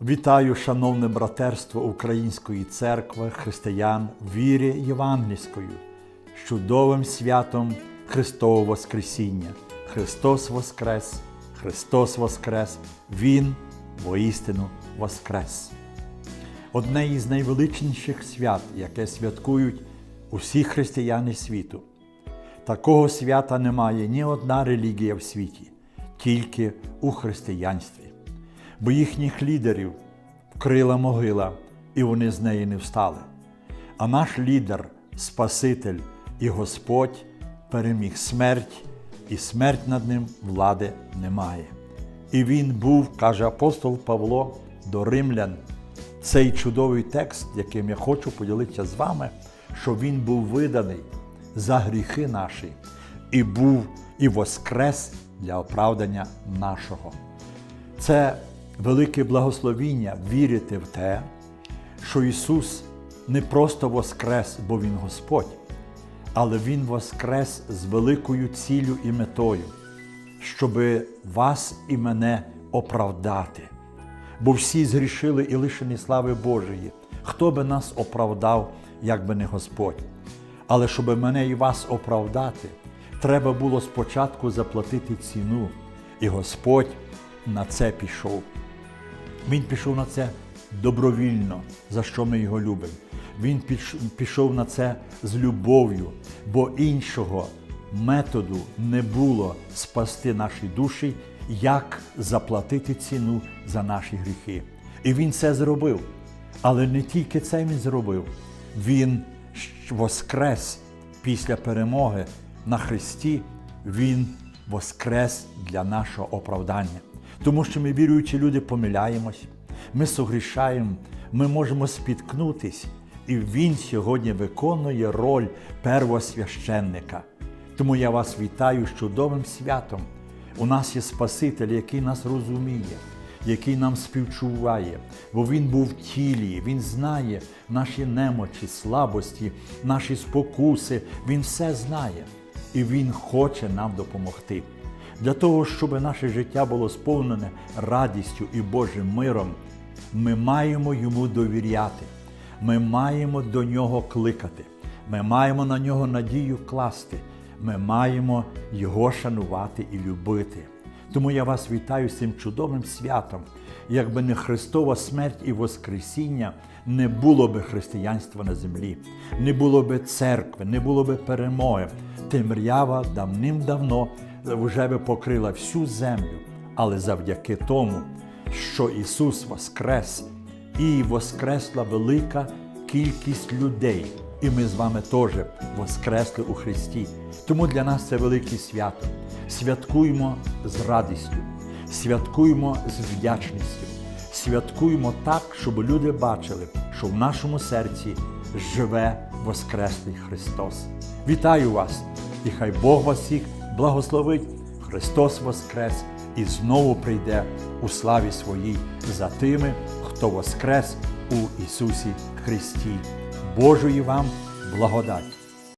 Вітаю, шановне братерство Української церкви, християн вірі євангельською, з чудовим святом Христового Воскресіння. Христос Воскрес, Христос Воскрес, Він воістину Воскрес. Одне із найвеличніших свят, яке святкують усі християни світу. Такого свята немає ні одна релігія в світі, тільки у християнстві. Бо їхніх лідерів вкрила могила, і вони з неї не встали. А наш лідер, Спаситель і Господь переміг смерть, і смерть над ним влади немає. І він був, каже апостол Павло до римлян, цей чудовий текст, яким я хочу поділитися з вами, що він був виданий за гріхи наші, і був і воскрес для оправдання нашого. Це велике благословіння вірити в те, що Ісус не просто воскрес, бо Він Господь, але Він воскрес з великою ціллю і метою, щоб вас і мене оправдати. Бо всі згрішили і лишені слави Божої. Хто би нас оправдав, як би не Господь? Але щоб мене і вас оправдати, треба було спочатку заплатити ціну. І Господь на це пішов. Він пішов на це добровільно, за що ми його любимо. Він пішов на це з любов'ю, бо іншого методу не було спасти наші душі, як заплатити ціну за наші гріхи. І він це зробив. Але не тільки це він зробив, він воскрес після перемоги на Христі, Він воскрес для нашого оправдання. Тому що ми, віруючі люди, помиляємось, ми согрішаємо, ми можемо спіткнутись, і Він сьогодні виконує роль первосвященника. Тому я вас вітаю з чудовим святом. У нас є Спаситель, який нас розуміє, який нам співчуває, бо Він був в тілі, Він знає наші немочі, слабості, наші спокуси, Він все знає і Він хоче нам допомогти. Для того, щоб наше життя було сповнене радістю і Божим миром, ми маємо йому довіряти, ми маємо до нього кликати, ми маємо на нього надію класти, ми маємо його шанувати і любити. Тому я вас вітаю з цим чудовим святом. Якби не Христова смерть і Воскресіння, не було би християнства на землі, не було би церкви, не було би перемоги. Темрява давним-давно вже би покрила всю землю. Але завдяки тому, що Ісус воскрес, і воскресла велика кількість людей. І ми з вами теж воскресли у Христі. Тому для нас це велике свято. Святкуємо з радістю, святкуємо з вдячністю, святкуємо так, щоб люди бачили, що в нашому серці живе Воскреслий Христос. Вітаю вас! І хай Бог вас всіх благословить. Христос Воскрес і знову прийде у славі своїй за тими, хто воскрес у Ісусі Христі. Божої вам благодать!